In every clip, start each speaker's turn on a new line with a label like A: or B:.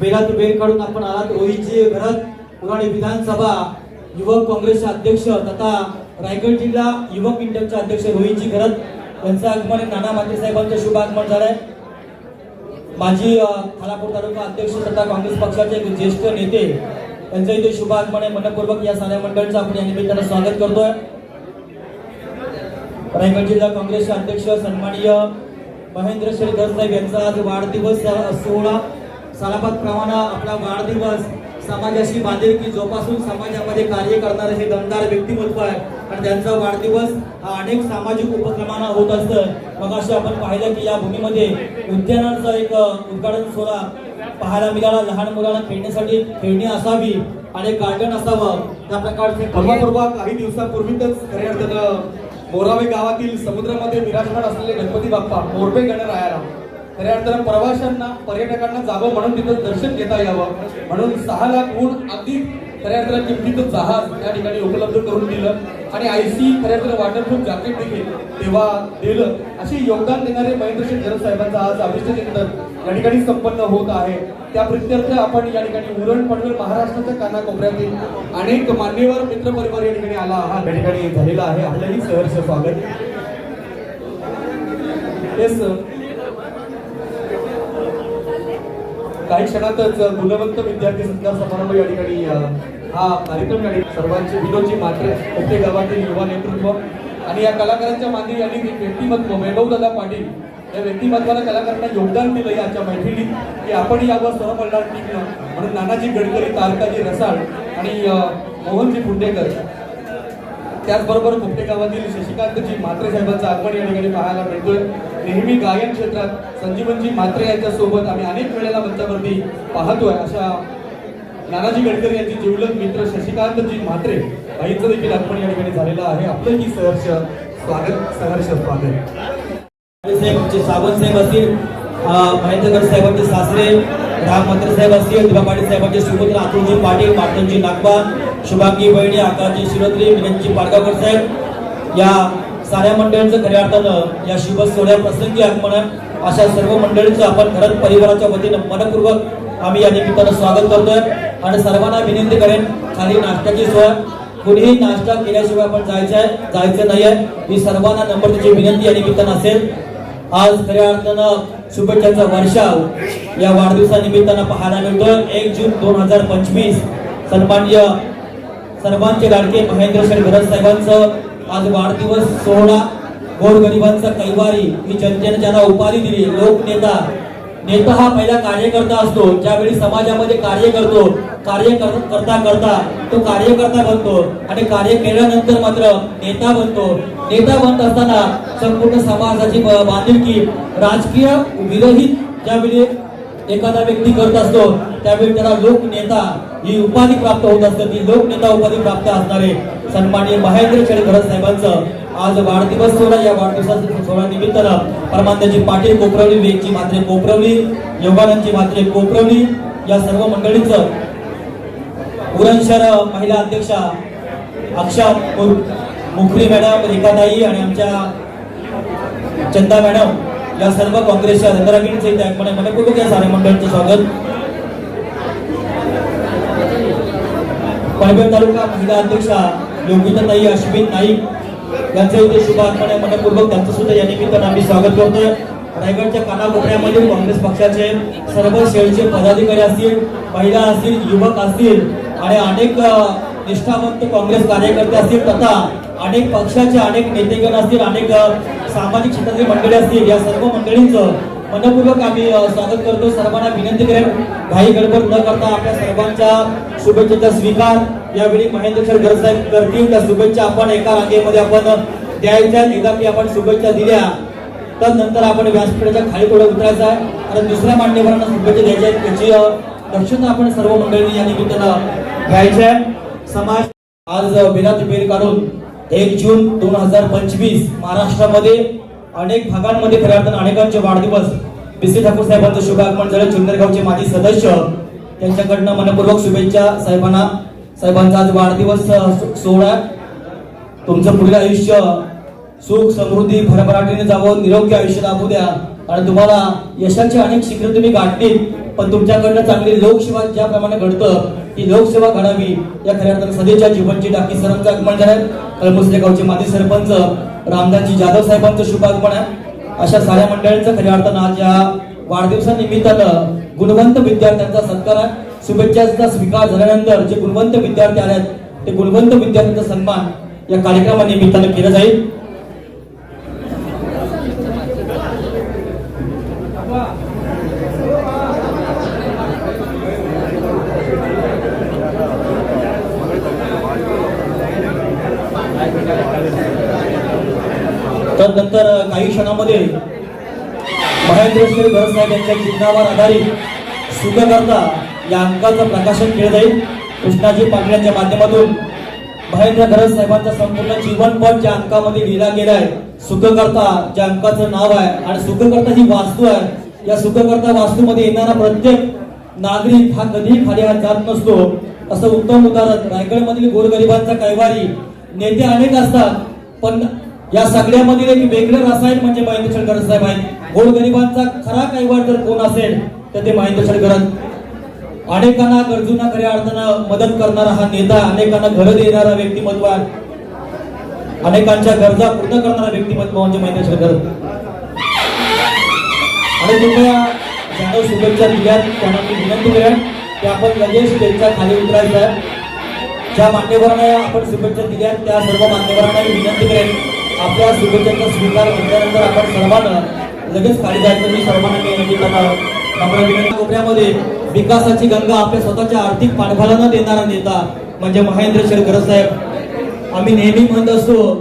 A: बेलात bell काढून आपण आलात रोहितजी भरत पुराणे विधानसभा युवक काँग्रेसचे अध्यक्ष तथा रायगड जिल्हा युवक इंटरचे अध्यक्ष रोहितजी घरत यांचं आगमन नाना माते साहेबांचं शुभ आगमन झालंय. माजी खालापूर तालुका अध्यक्ष तथा काँग्रेस पक्षाचे एक ज्येष्ठ नेते यांचं इथे शुभ आगमन आहे. मनपूर्वक या साऱ्या मंडळचं आपण या निमित्तानं स्वागत करतोय. रायगड जिल्हा काँग्रेसचे अध्यक्ष सन्माननीय महेंद्र शेळकर साहेब यांचा आज वाढदिवस सोहळा सालाबाद प्रमाणे आपला वाढदिवस समाजाशी बांधिलकी जोपासून समाजामध्ये कार्य करणारे हे दमदार व्यक्तिमत्व आहे. आणि त्यांचा वाढदिवस हा अनेक सामाजिक उपक्रमांना होत असतं. मग असे आपण पाहिलं की या भूमीमध्ये उद्यानाचा एक उद्घाटन सोहळा पाहायला मिळाला. लहान मुलांना खेळण्यासाठी खेळणी असावी आणि गार्डन असावं. त्या प्रकारचे
B: धर्मपूर्वा काही दिवसापूर्वीच खऱ्या अर्थानं मोरावे गावातील समुद्रामध्ये विराजमान असलेले गणपती बाप्पा मोरबे गणरायाला खऱ्या अर्थानं प्रवाशांना पर्यटकांना जावं म्हणून तिथं दर्शन घेता यावं. म्हणून सहा लाख ऊन अगदी खऱ्या अर्थानं किमतीचं जहाज या ठिकाणी उपलब्ध करून दिलं. आणि आयसी खऱ्या अर्थानं वॉटरप्रूफ जॅकेट देखील तेव्हा दिलं. असे योगदान देणारे महेंद्र शेठ जरद साहेबांचा आज अभिष्टचिंतन या ठिकाणी संपन्न होत आहे. त्या प्रित्यर्थ आपण या ठिकाणी उरण पडवेल महाराष्ट्राच्या कानाकोपऱ्यातील अनेक मान्यवर मित्र परिवार या ठिकाणी आला आहात. या ठिकाणी झालेला आहे आपलंही सहर्ष स्वागत. येस काही क्षणातच गुणवंत विद्यार्थी सत्कार समारंभ या ठिकाणी हा कार्यक्रम या ठिकाणी सर्वांची विनोदची मात्र प्रत्येक गावातील युवा नेतृत्व आणि या कलाकारांच्या मागे यांनी व्यक्तिमत्व वैभवदादा पाटील या व्यक्तिमत्वाला कलाकारांना योगदान दिलं याच्या मैफिलीत की आपण यावर स्वरमल्लार टिकणं म्हणून नानाजी गडकरी तारकाजी रसाळ आणि मोहनजी पुंडेकर त्याचबरोबर कुपटे गावातील शशिकांतजी म्हात्रे साहेबांचं आगमन या ठिकाणी पाहायला मिळतोय. नेहमी गायन क्षेत्रात संजीवनजी म्हात्रे यांच्या सोबत आम्ही अनेक वेळेला मंचावरती पाहतोय. अशा नानाजी गडकरी यांचे जीवलग मित्र शशिकांतजी म्हात्रे भाईंचं देखील आगमन या ठिकाणी झालेलं आहे. आपलंही सहर्ष स्वागत सहर्ष स्वागत.
A: सावंत साहेब असतील महेंद्रगड साहेबांचे सासरे राम मंत्र साहेब असतील दिवा पाटील साहेबांचे सुपुत्र अतुलजी पाटील पाटणजी नागपा शुभांगी बहिणी आकाशजी शिरोत्री विनंती पाडगावकर साहेब. या साऱ्या मंडळींचं खऱ्या अर्थानं या शुभ सोहळ्या प्रसंगी आगमन अशा सर्व मंडळींचं आपण घरात परिवाराच्या वतीनं मनपूर्वक आम्ही या निमित्तानं स्वागत करतोय. आणि सर्वांना विनंती करेन खाली नाश्त्याची सोय. कुणीही नाश्ता केल्याशिवाय आपण जायचं आहे जायचं नाही आहे. ही सर्वांना त्याची विनंती या निमित्तानं असेल. आज खऱ्या अर्थानं शुभेच्छांचा वर्षाव या वाढदिवसानिमित्तानं पाहायला मिळतोय. एक जून दोन हजार पंचवीस. सन्मान्य सर्वांचे लाडके महेंद्र शेठ साहेबांचं आज वाढदिवस सोहळा. गोरगरिबांचा कैवारी. ही जनतेने ज्यांना उपाधी दिली लोकनेता. नेता हा पहिला कार्यकर्ता असतो ज्यावेळी समाजामध्ये कार्य करतो कार्य कर- करता करता तो कार्यकर्ता बनतो. आणि कार्य केल्यानंतर मात्र नेता बनतो. नेता बनत असताना संपूर्ण समाजाची बांधिलकी राजकीय विरहित ज्यावेळी एखादा व्यक्ती करत असतो त्यावेळी त्याला लोकनेता ही उपाधी प्राप्त होत असते ती लोकनेता उपाधी प्राप्त असणारे सन्माननीय महेंद्र खेडकर साहेबांचं आज वाढदिवस सोहळा या वाढदिवसाच्या सोहळा निमित्तानं परमानंदजी पाटील कोपरवली वेगची मात्रे कोपरवली योगानंदची मात्रे कोपरवली या सर्व मंडळीचं उरण शहर महिला अध्यक्षा अक्षा मुखरी मॅडम रेखाताई आणि आमच्या चंदा मॅडम या सर्व काँग्रेसच्या धनरागिणीचे इथे मनपूर्वक या साऱ्या मंडळांचं स्वागत. पनवेल तालुका महिला अध्यक्षा योगिताताई अश्विन नाईक यांचं इथे शुभ आगमन आहे मनपूर्वक त्यांचं सुद्धा या निमित्तानं आम्ही स्वागत करतोय. रायगडच्या कानाकोपऱ्यामध्ये काँग्रेस पक्षाचे सर्व शेळचे पदाधिकारी असतील महिला असतील युवक असतील आणि अनेक निष्ठावंत काँग्रेस कार्यकर्ते असतील तथा अनेक पक्षाचे अनेक नेतेगण असतील अनेक सामाजिक क्षेत्रातील मंडळी असतील या सर्व मंडळींचं मनपूर्वक आम्ही स्वागत करतो. सर्वांना विनंती करेन घाई गडबड न करता आपल्या सर्वांच्या शुभेच्छेचा स्वीकार. यावेळी महेंद्र सर साहेब करतील. त्या शुभेच्छा आपण एका रांगेमध्ये आपण द्यायच्या. एकदा की आपण शुभेच्छा दिल्या तर नंतर आपण व्यासपीठाच्या खाली थोडं उतरायचं आहे. आणि दुसऱ्या मान्यवरांना शुभेच्छा द्यायच्या आहेत त्याची दक्षता आपण सर्व मंडळींनी या निमित्तानं घ्यायची आहे. समाज आज बिनात बेल काढून एक जून दोन हजार पंचवीस महाराष्ट्रामध्ये अनेक भागांमध्ये खऱ्या अर्थानं अनेकांचे वाढदिवस. बीसी ठाकूर साहेबांचं शुभागमन झालं जुन्नरगावचे माजी सदस्य त्यांच्याकडनं मनपूर्वक शुभेच्छा साहेबांना. साहेबांचा आज वाढदिवस सोहळा तुमचं पुढील आयुष्य सुख समृद्धी भरभराटीने जावं निरोगी आयुष्य लाभू द्या. आणि तुम्हाला यशाची अनेक शिखरे तुम्ही गाठलीत पण तुमच्याकडनं चांगली लोकसेवा ज्याप्रमाणे घडतं ती लोकसेवा घडावी या खऱ्या अर्थानं सध्याच्या जीवनची डाकी सरांचं आगमन झालं कळमुसले गावचे माजी सरपंच रामदासजी जाधव साहेबांचं शुभागमन आहे. अशा साऱ्या मंडळींचं खऱ्या अर्थानं आज या वाढदिवसानिमित्तानं गुणवंत विद्यार्थ्यांचा सत्कार आहे. शुभेच्छाचा स्वीकार झाल्यानंतर जे गुणवंत विद्यार्थी आले आहेत ते गुणवंत विद्यार्थ्यांचा सन्मान या कार्यक्रमानिमित्तानं केला जाईल तर नंतर काही क्षणामध्ये महेंद्र श्री साहेब यांच्या चिन्हावर आधारित सुखकर्ता या अंकाचं प्रकाशन केलं जाईल. कृष्णाजी पाटील माध्यमातून महेंद्र घरस साहेबांचा संपूर्ण जीवनपट ज्या अंकामध्ये लिहिला गेला आहे. सुखकर्ता ज्या अंकाचं नाव आहे आणि सुखकर्ता जी वास्तू आहे या सुखकर्ता वास्तूमध्ये येणारा प्रत्येक नागरिक हा कधीही खाली हात जात नसतो. असं उत्तम उदाहरण रायगडमधील गोरगरिबांचा कैवारी. नेते अनेक असतात पण या सगळ्यामधील एक वेगळं रसायन म्हणजे महेंद्र शेळकर साहेब आहेत. गोरगरिबांचा खरा कैवार जर कोण असेल तर ते महेंद्र शेळकर अनेकांना गरजूंना खऱ्या अर्थानं मदत करणारा हा नेता अनेकांना घर देणारा व्यक्तिमत्व अनेकांच्या गरजा पूर्ण करणारा व्यक्तिमत्व म्हणजे महेंद्र शेळकर आणि कृपया जाधव शुभेच्छा दिल्यात त्यांना मी विनंती करेन की आपण लगेच त्यांच्या खाली उतरायचं आहे ज्या मान्यवरांना आपण शुभेच्छा दिल्या त्या सर्व मान्यवरांना मी विनंती करेन. आपल्या शुभेच्छांचा स्वीकार केल्यानंतर आपण सर्वांना लगेच खाली जायचं मी सर्वांना मी विनंती करणार नम्र विनंती. कोपऱ्यामध्ये विकासाची गंगा आपल्या स्वतःच्या आर्थिक पाठबळानं देणारा नेता म्हणजे महेंद्र शेळकर साहेब. आम्ही नेहमी म्हणत असतो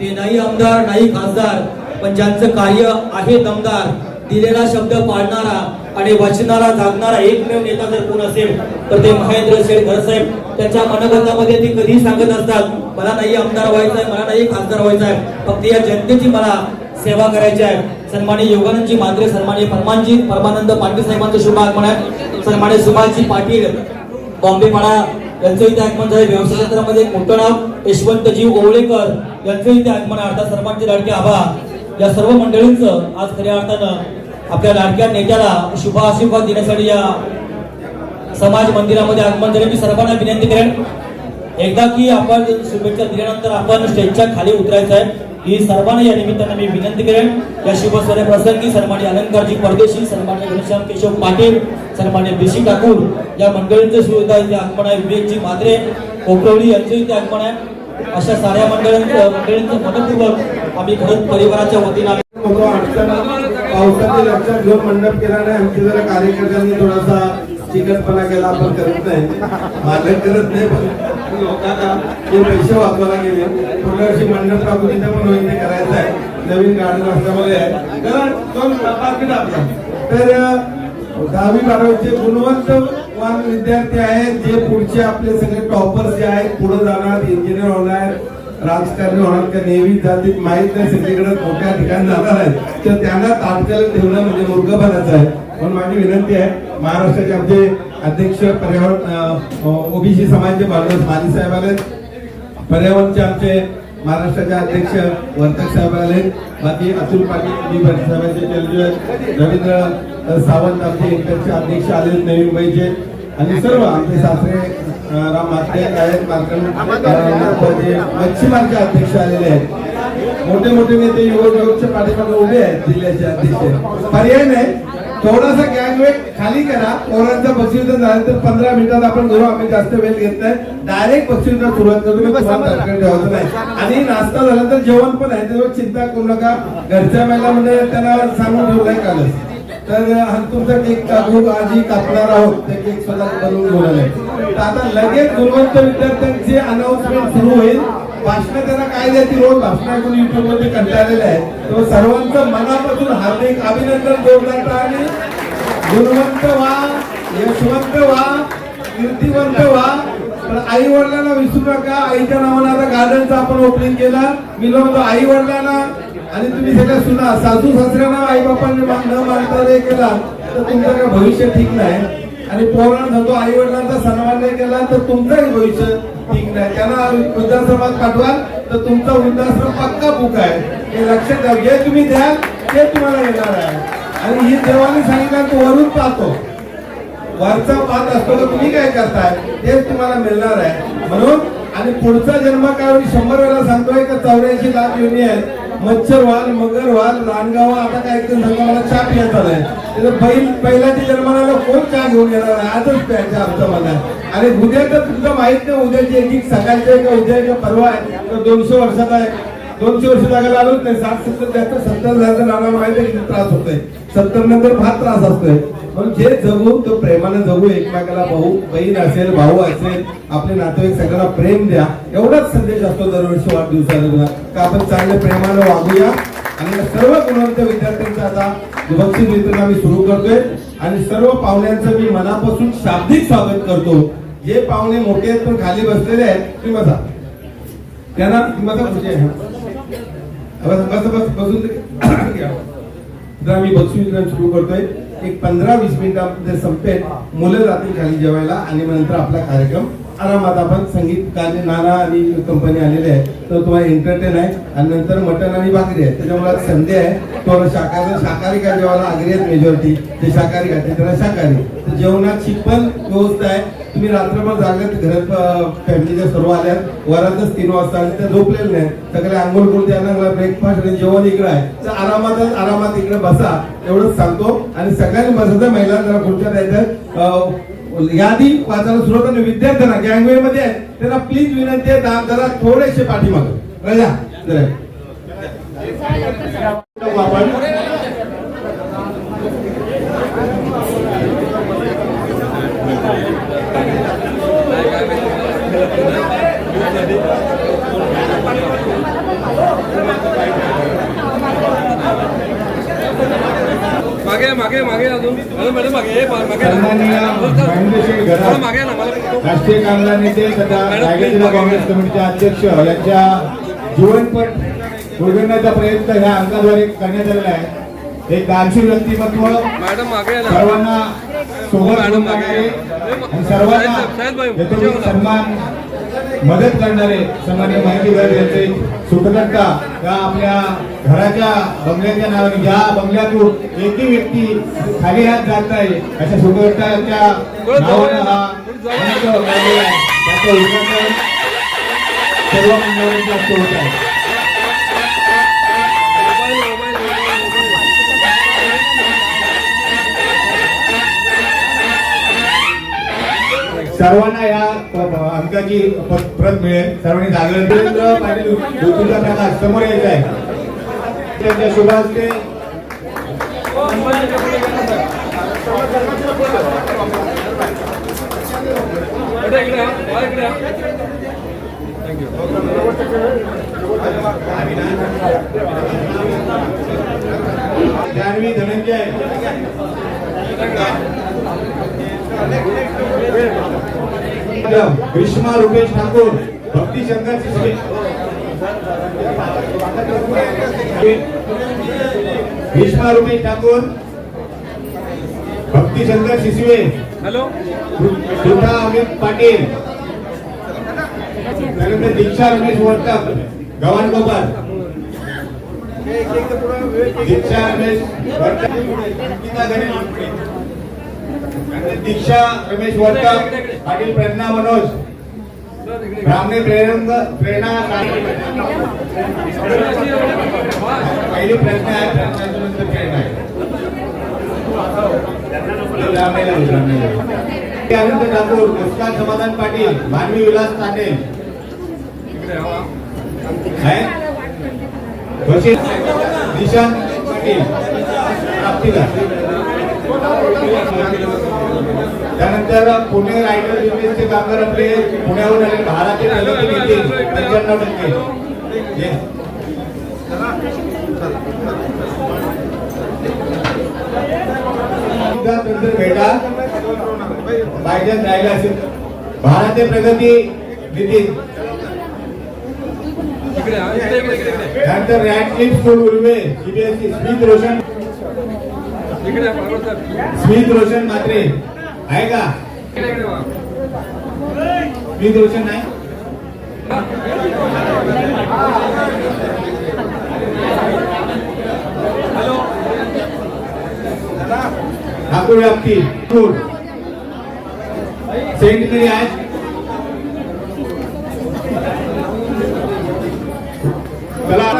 A: ते नाही आमदार नाही खासदार पण ज्यांचं कार्य आहे दमदार दिलेला शब्द पाळणारा आणि वचनाला जागणारा एकमेव नेता जर कोण असेल तर ते महेंद्र शेठ साहेब. त्यांच्या मनगतामध्ये ते कधी सांगत असतात मला नाही आमदार व्हायचं आहे मला नाही खासदार व्हायचं आहे फक्त या जनतेची मला सेवा करायची आहे. सन्मान्य योगानंदजी मांत्रे सन्मान्य परमानजी परमानंद पाटील साहेबांचं शुभ आगमन आहे. सन्मान्य सुभाषजी पाटील बॉम्बे पाडा यांचं इथे आगमन झालं. व्यवसाय क्षेत्रामध्ये एक मोठं नाव यशवंतजीव ओवळेकर यांचं इथे आगमन अर्थात सर्वांचे लाडके आभा या सर्व मंडळींचं आज खऱ्या अर्थानं आपल्या लाडक्या नेत्याला शुभ आशीर्वाद देण्यासाठी या समाज मंदिरामध्ये आगमन झाले. मी सर्वांना विनंती करेन एकदा की आपण शुभेच्छा दिल्यानंतर आपण स्टेजच्या खाली उतरायचं आहे. ही सर्वांना या निमित्तानं मी विनंती करेन. या शुभ सरे प्रसंगी सन्मान्य अलंकारजी परदेशी सन्मान्य घनश्याम केशव पाटील सन्मान्य बिशी ठाकूर या मंडळींचं सुद्धा इथे आगमन आहे. विवेकजी मात्रे कोपरवली यांचं इथे आगमन आहे. अशा साऱ्या मंडळांचं मंडळींचं मनपूर्वक आम्ही घरत परिवाराच्या वतीनं आम्ही
C: पावसाचे लक्षात घेऊन मंडप केला नाही. आमचे जरा कार्यकर्त्यांनी थोडासा चिकटपणा केला आपण करत नाही. मालक करत नाही पण लोकांना जे पैसे वापरायला गेले. पुढल्या वर्षी मंडप टाकून पण होईल ते करायचं आहे. नवीन गार्डन असल्यामुळे आहे. कारण दोन पाकिट आपला? तर दहावी बारावीचे गुणवंतवान विद्यार्थी आहेत जे पुढचे आपले सगळे टॉपर्स जे आहेत पुढे जाणार इंजिनियर होणार राजकारणी होणार का नेहमी जातीत माहीत नाही सगळीकडे मोठ्या ठिकाणी जाणार आहेत. तर त्यांना तात्काळ ठेवणं म्हणजे मूर्खपणाचं आहे. म्हणून माझी विनंती आहे महाराष्ट्राचे आमचे अध्यक्ष पर्यावरण ओबीसी समाजाचे बालदास माली साहेब आले पर्यावरणचे आमचे महाराष्ट्राचे अध्यक्ष वर्तक साहेब आले बाकी अतुल पाटील साहेबांचे रवींद्र सावंत आमचे इंटरचे अध्यक्ष आले नवी मुंबईचे. आणि सर्व आमचे सासरे राम मात्रे आहेत मार्कंड मच्छीमारचे अध्यक्ष आलेले आहेत. मोठे मोठे नेते युवक युवकच्या पाठीमागे उभे आहेत जिल्ह्याचे अध्यक्ष. पर्याय नाही. थोडासा गॅंग गॅंगवेट खाली करा. पोरांचं बक्षीस झालं तर पंधरा मिनिटात आपण घेऊ आम्ही जास्त वेळ घेत नाही. डायरेक्ट बक्षीस सुरुवात करतो. मी ठेवायचं नाही. आणि नाश्ता झाला तर जेवण पण आहे. त्याच्यावर चिंता करू नका. घरच्या महिला म्हणजे त्यांना सांगून ठेवलंय कालच तर तुमचा केक कापू आजी कापणार आहोत. ते केक स्वतः बनवून घेऊन आता लगेच गुणवंत विद्यार्थ्यांची अनाउन्समेंट सुरू होईल. भाषण त्यांना काय द्यायची रोज भाषण ऐकून युट्यूबमध्ये कंटाळलेले आहे तर सर्वांचं मनापासून हार्दिक अभिनंदन जोरदार आणि गुणवंत व्हा यशवंत व्हा कीर्तिवंत व्हा. पण आई वडिलांना विसरू नका. आईच्या नावानं आता गार्डनचं आपण ओपनिंग केलं. मी म्हणतो आई वडिलांना आणि तुम्ही सगळ्या सुना सासू सासऱ्यांना आई बापांनी न मानता केला तर तुमचं काय भविष्य ठीक नाही. आणि पोरांना सांगतो आई वडिलांचा सन्मान नाही केला तर तुमचंही भविष्य ठीक नाही. त्यांना वृद्धाश्रमात पाठवा तर तुमचा वृद्धाश्रम पक्का बुक आहे. हे लक्षात घ्या जे तुम्ही द्या ते तुम्हाला येणार आहे. आणि ही देवाने सांगितलं तो वरून पाहतो. वरचा पाहत असतो तर तुम्ही काय करताय? तेच तुम्हाला मिळणार आहे. म्हणून आणि पुढचा जन्म काय शंभर वेळा सांगतोय का चौऱ्याऐंशी लाख युनियन मच्छर व्हाल मगर व्हाल रानगाव आता काय एकदम सांगा मला चाप येत आलाय त्याचं बैल बैलाच्या जन्माला कोण काय घेऊन येणार आजच प्यायचा आमचं मला. आणि उद्या तर तुमचं माहीत नाही उद्याची एक एक सकाळची का उद्या परवा आहे तर दोनशे वर्षाचा आहे दोनशे वर्ष लागायला आलोच नाही सात सत्तर त्यात सत्तर झालं नाना माहीत आहे किती त्रास होतोय. सत्तर नंतर फार त्रास असतोय. म्हणून जे जगू तो प्रेमाने जगू एकमेकाला भाऊ बहीण असेल भाऊ असेल आपले नातेवाईक सगळ्यांना प्रेम द्या. एवढाच संदेश असतो दरवर्षी वाढदिवसाला का आपण चांगल्या प्रेमानं वागूया. आणि या सर्व गुणवंत विद्यार्थ्यांचं आता बक्षीस वितरण आम्ही सुरू करतोय. आणि सर्व पाहुण्यांचं मी मनापासून शाब्दिक स्वागत करतो. जे पाहुणे मोठे आहेत पण खाली बसलेले आहेत तुम्ही बसा. त्यांना तुम्ही बसा खुशी आहे बस बस बस बसून तर आम्ही बक्षी वितरण सुरू करतोय. एक पंधरा वीस मिनिटामध्ये संपेल. मुलं जातील खाली जेवायला आणि नंतर आपला कार्यक्रम आरामात आपण संगीत गाणे नाना आणि कंपनी आलेले आहे तर तुम्हाला एंटरटेन आहे आणि नंतर मटन आणि भाकरी आहे त्याच्यामुळे आज संडे आहे. तो शाकाहारी शाकाहारी का जेवायला आगरी आहेत मेजॉरिटी ते शाकाहारी खाते त्याला शाकाहारी. तर जेवणाची पण व्यवस्था आहे. तुम्ही रात्रभर जागत घरात फॅमिलीच्या सर्व आल्यात वरातच तीन वाजता आणि त्या झोपलेल्या नाही सगळे आंघोळ करून त्यांना ब्रेकफास्ट आणि जेवण इकडं आहे. तर आरामातच आरामात इकडे बसा. एवढंच सांगतो. आणि सगळ्यांनी बसायचं महिला जरा पुढच्या द्यायच्या यादी वाचायला सुरुवात आणि विद्यार्थ्यांना गँगवे मध्ये आहे. त्यांना प्लीज विनंती आहे जरा थोडेसे पाठीमाग. राजा
B: मागे मागे अजून. मॅडम मागे हे मागे
D: राष्ट्रीय कामगार नेते तथा रायगड जिल्हा काँग्रेस कमिटीचे अध्यक्ष यांच्या जीवनपट उलगडण्याचा प्रयत्न ह्या अंकाद्वारे करण्यात आलेला आहे. एक दानशील व्यक्तिमत्व
B: मॅडम मागे
D: सर्वांना सोबत
B: मॅडम मागे.
D: आणि सर्वांना सन्मान मदत करणारे सन्मान्य माहिती गड यांचे सुखकर्ता या आपल्या घराच्या बंगल्याच्या नावाने या बंगल्यातून एकही व्यक्ती खाली हात जात नाही अशा सुखकर्ताच्या नावानं हा त्याचं उद्घाटन सर्व मंडळांच्या हस्ते होत आहे. सर्वांना या अंकाची प्रत मिळेल सर्वांनी जागरण पाटील प्रकाश समोर यायचा आहे त्यांच्या शुभ हस्ते
B: इकडे इकडे या. वा इकडे या.
D: जान्हवी धनंजय ग्रीष्मा रुपेश ठाकूर भक्ती शंकर ग्रीष्मा रुपेश ठाकूर भक्ती शंकर सिसवे
B: हॅलो?
D: सुधा अमित पाटील त्यानंतर दीक्षा रमेश वर्तक गव्हाण गोपाल. दीक्षा रमेश वर्तक गीता गणेश. दीक्षा रमेश वडकर पाटील प्रज्ञा मनोज. ब्राह्मणे प्रेरंग प्रेरणा पहिली प्रज्ञा आहे प्रज्ञाच्या नंतर प्रेरणा आहे. ब्राह्मणेला ठाकूर मुस्कान समाधान पाटील मानवी विलास ताटे आहे पाटील प्राप्तीला त्यानंतर पुणे रायगड युनिव्हर्सिटी कामगार आपले पुण्याहून आले पंच्याण्णव टक्के. नंतर भेटा. बायडन राहिला असेल. भारतीय प्रगती नितीन. त्यानंतर Radcliffe school उर्वे CBSE Smit Roshan. Smit Roshan Mhatre. आहे का. स्मित रोशन नाही
B: हॅलो.
D: ठाकूर व्याप्ती. आज. चला.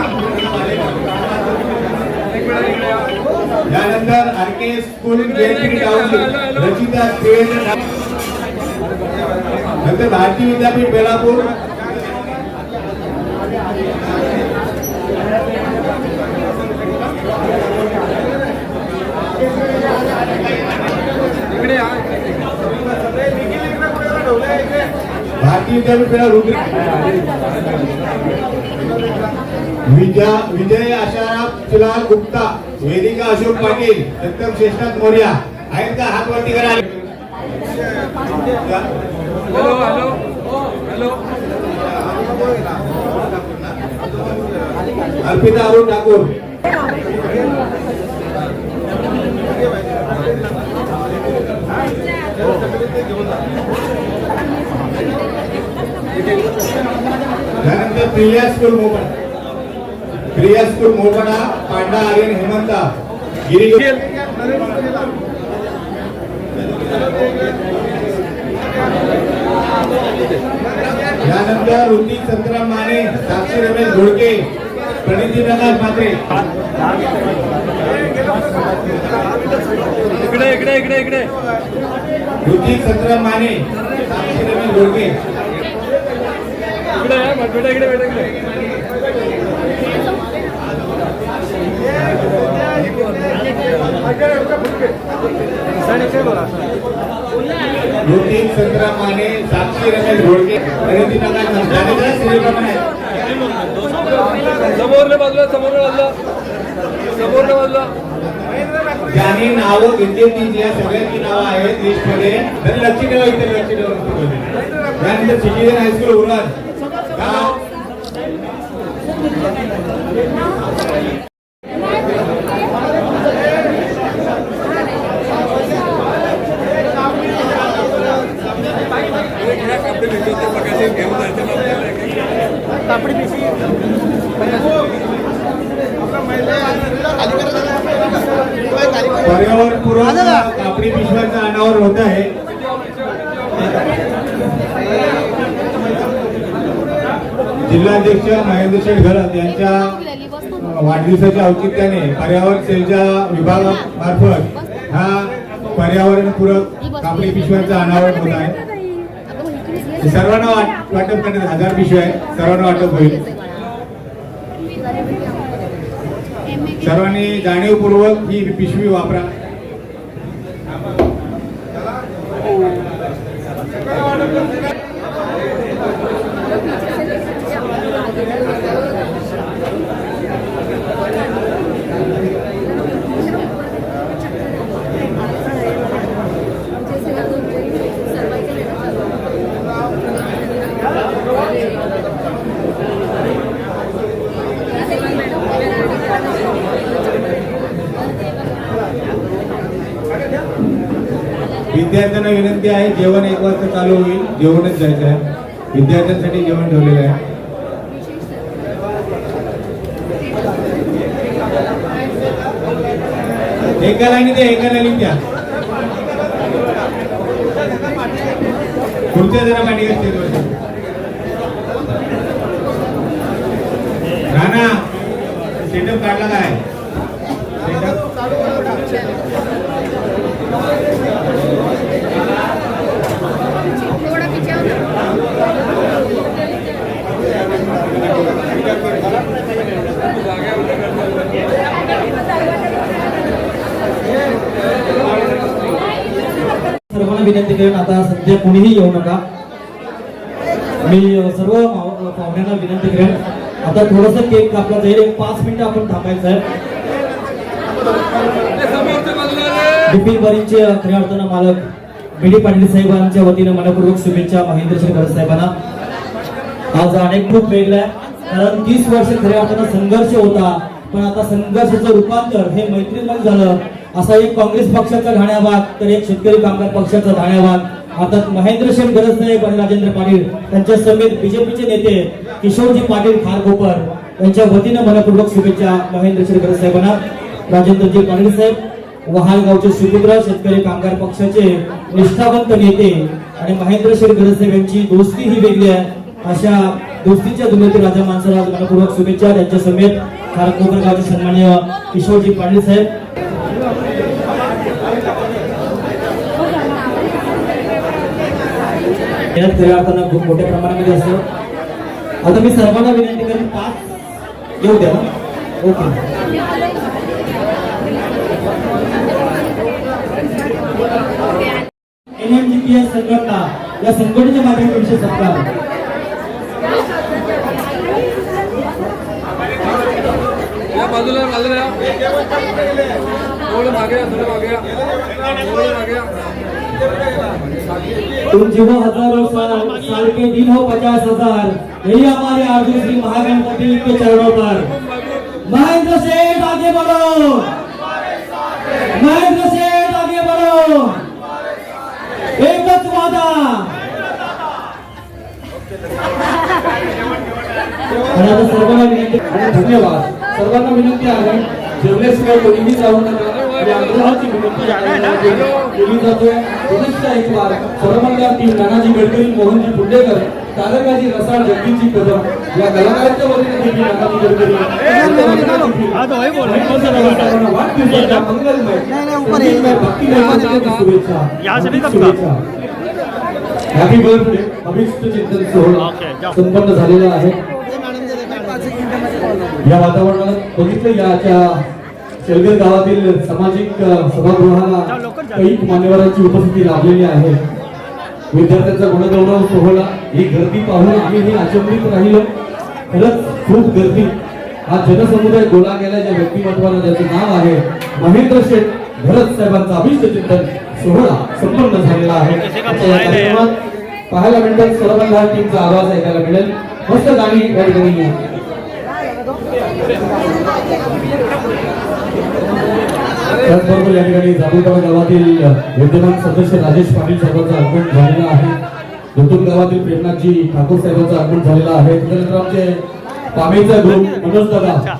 D: यानंतर R K school Jayanti township Rachita Devendra नंतर भारतीय विद्यापीठ बेलापूर. भारतीय विद्यापीठ विजय विजय आशाराम शिलाल गुप्ता वेदिका अशोक पाटील सत्यम शेषनाथ मौर्य. का हात वरती करा
B: hello hello hello
D: Arpita Arun Thakur. त्यानंतर प्रिया स्कूल मोपण प्रिया स्कूल मोपणा पांडा आर्यन हेमंता। गिरी यानंतर ऋतिक संतराम माने साक्षी रमेश घोडके प्रणिती प्रकाश मात्रे
B: इकडे इकडे इकडे इकडे.
D: ऋतिक संतराम माने साक्षी रमेश घोडके.
B: इकडे आहे, बेटा इकडे बेटा इकडे
D: ऋतिक संतराम माने साक्षी रमेश घोडके श्रीप्रमाणे
B: समोरने बाजूला समोरने बाजूला. समोरने बाजूला.
D: ज्यांनी नावं घेतली या सगळ्यांची नावं आहेत लिस्टमध्ये तर लक्ष ठेवा इथे लक्ष ठेवा त्यानंतर सिटीजन हायस्कूल उरण गाव पर्यावरण पूर्वक कापडी पिशव्यांचं अनावर होत आहे जिल्हाध्यक्ष महेंद्र शेठ घडत यांच्या वाढदिवसाच्या औचित्याने पर्यावरण सेलच्या विभागामार्फत हा पर्यावरणपूरक कापडी पिशव्यांचा अनावरण होत आहे. सर्वांना वाटप करण्यात हजार पिशव्या आहे सर्वांना वाटप होईल. सर्वांनी जाणीवपूर्वक ही पिशवी वापरा विद्यार्थ्यांना विनंती आहे जेवण एक वाजता चालू होईल जेवणच जायचं आहे. विद्यार्थ्यांसाठी जेवण ठेवलेलं आहे. एका लाईनी द्या एका लाईनी द्या. पुढच्या जरा माहिती असते राणा सेटअप काढला काय? सेटअप
A: सर्वांना विनंती करेन आता सध्या कोणीही येऊ नका. मी सर्व पाहुण्यांना विनंती करेन. आता थोडस केक कापला जाईल. एक पाच मिनिटं आपण थांबायचं आहे. बिपिन बारींचे अ, खऱ्या अर्थानं मालक. बी डी पाटील साहेबांच्या वतीनं मनपूर्वक शुभेच्छा महेंद्र शेखर साहेबांना. आज अनेक खूप वेगळा आहे. कारण तीस वर्ष खऱ्या अर्थानं संघर्ष होता. पण आता संघर्षाचं रूपांतर हे मैत्रीमध्ये झालं. असा एक काँग्रेस पक्षाचा घाण्याभाग तर एक शेतकरी कामगार पक्षाचा घाण्याभाग आता महेंद्र शेठ गरज साहेब आणि राजेंद्र पाटील त्यांच्या समेत बीजेपीचे नेते किशोरजी पाटील खारकोपर यांच्या वतीनं मनपूर्वक शुभेच्छा महेंद्र शेठ गरज साहेबांना राजेंद्रजी पाटील साहेब वहालगावचे सुपुत्र शेतकरी कामगार पक्षाचे निष्ठावंत नेते आणि महेंद्र शेठ गरजसाहेब यांची दोस्ती ही वेगळी आहे. अशा दोस्तीच्या दुनियेतील राजा माणसाला मनपूर्वक शुभेच्छा त्यांच्या समेत खारकोपर गावचे सन्मान्य किशोरजी पाटील साहेब. मेहनत खऱ्या अर्थानं खूप मोठ्या प्रमाणामध्ये असतो. आता मी सर्वांना विनंती करेन पाच येऊ द्या. ना ओके एनएमजीपीएस संघटना या संघटनेच्या माध्यमातून विशेष सत्कार.
E: बाजूला बाजूला थोडं मागे थोडं मागे थोडं मागे
A: तुम जीवो हज़ारों साल साल के दिन हो पचास हज़ार. यही हमारे आरज़ू श्री महागणपति के चरणों पर महेंद्र सेठ आगे बढ़ो. महेंद्र सेठ आगे बढ़ो. एकच वादा. विनंती
B: धन्यवाद. सर्वांना विनंती आहे जाऊ टीम नानाजी गडकरी मोहनजी पुंडेकर तारकाजी रसाळ जगदीशजी कदम या कलाकारांच्या वतीने देखील नानाजी गडकरी मंगलमय भक्तिमय शुभेच्छा हॅपी बर्थडे अभिष्ट चिंतन सोहळा संपन्न झालेला आहे. या वातावरणात बघितलं याच्या शेलगर गावातील सामाजिक सभागृहाला काही मान्यवरांची उपस्थिती लाभलेली आहे. विद्यार्थ्यांचा गुणगौरव सोहळा ही गर्दी पाहून आम्ही हे अचंबित राहिलो. खरंच खूप गर्दी. हा जनसमुदाय गोळा गेला ज्या व्यक्तिमत्वानं ज्याचं नाव आहे. महेंद्र शेठ भरत साहेबांचा अभिष्ट चिंतन सोहळा संपन्न झालेला आहे. पाहायला मिळतात सर्वांना टीमचा आवाज ऐकायला मिळेल. मस्त गाणी या ठिकाणी त्याचबरोबर या ठिकाणी जाबुलगाव गावातील विद्यमान सदस्य राजेश पाटील साहेबांचं आगमन झालेलं आहे. दोतूर गावातील प्रेमनाथजी ठाकूर साहेबांचं आगमन झालेलं आहे. त्यानंतर आमचे पामेचा ग्रुप मनोज दादा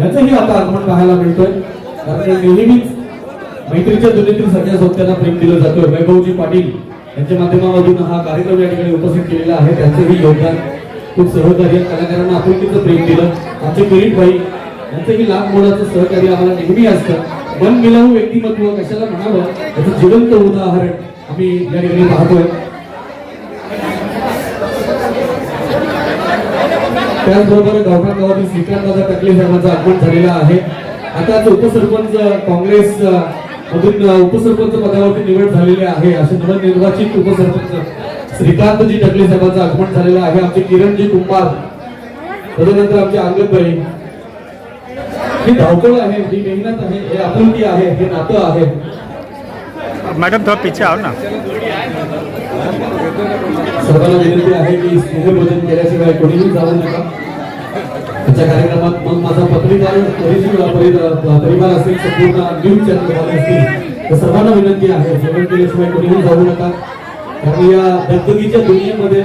B: यांचंही आता आगमन पाहायला मिळतोय. कारण नेहमीच मैत्रीच्या दुनियेतील सगळ्या सोबत्यांना प्रेम दिलं जातोय वैभवजी पाटील यांच्या माध्यमामधून हा कार्यक्रम या ठिकाणी उपस्थित केलेला आहे. त्यांचंही योगदान खूप सहकार्य कलाकारांना आपुलकीचं प्रेम दिलं. आमचे किरीट भाई यांचंही लाभ मोलाचं सहकार्य आम्हाला नेहमी असतं. मन मिळवून व्यक्तिमत्व कशाला म्हणावं? याचं जिवंत उदाहरण आम्ही या ठिकाणी पाहतोय. त्याचबरोबर गावठाण गावातील श्रीकांत टकले साहेबांचा आगमन झालेला आहे. आताच उपसरपंच काँग्रेस मधून उपसरपंच पदावरती निवड झालेली आहे असे नवनिर्वाचित उपसरपंच श्रीकांतजी टकले साहेबांचं आगमन झालेलं आहे. आमचे किरणजी कुंभार तदनंतर आमचे अंगदबाई ही धावपळ आहे ही मेहनत आहे हे आपुलकी आहे हे नातं आहे.
F: मैडम थोड़ा पीछे आओ ना.
B: सर्वांना विनंती आहे की स्नेहभोजन केल्याशिवाय कोणीही जाऊ नका. आजच्या कार्यक्रमात मग माझा पत्रिकार परिवार असेल संपूर्ण न्यूज चॅनल असतील तर सर्वांना विनंती आहे जेवण केल्याशिवाय कोणीही जाऊ नका. कारण या दगदगीच्या दुनियेमध्ये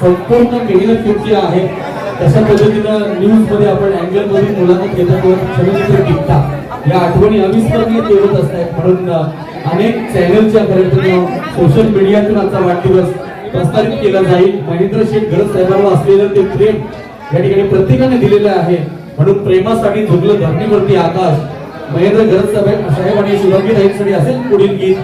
B: संपूर्ण मेहनत तुमची आहे तशा पद्धतीनं न्यूजमध्ये आपण अँगलमध्ये मुलाखत घेतात चलचित्र टिकता. या आठवणी अविस्मरणीय ठेवत असतात. म्हणून अनेक चॅनलच्या पर्यंत सोशल मीडियातून आजचा वाढदिवस प्रस्तावित केला जाईल. महेंद्र शेख गरज साहेबांवर असलेलं ते प्रेम या ठिकाणी प्रत्येकाने दिलेलं आहे. म्हणून प्रेमासाठी झुकलं धरणीवरती आकाश. महेंद्र गरज साहेब साहेब आणि शिवाजी राईंसाठी असेल पुढील गीत.